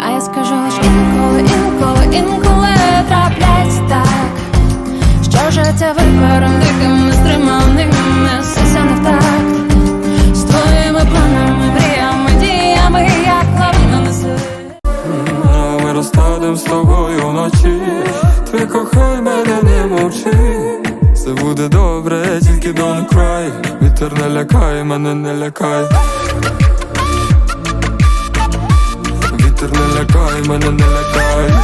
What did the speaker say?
А я скажу лиш інколи, інколи, інколи трапляється так, що. Ми розкладемо з тобою вночі. Ти кохай мене, не мовчи. Все буде добре, тільки don't cry. Вітер не лякай, мене не лякай. Вітер не лякай, мене не лякай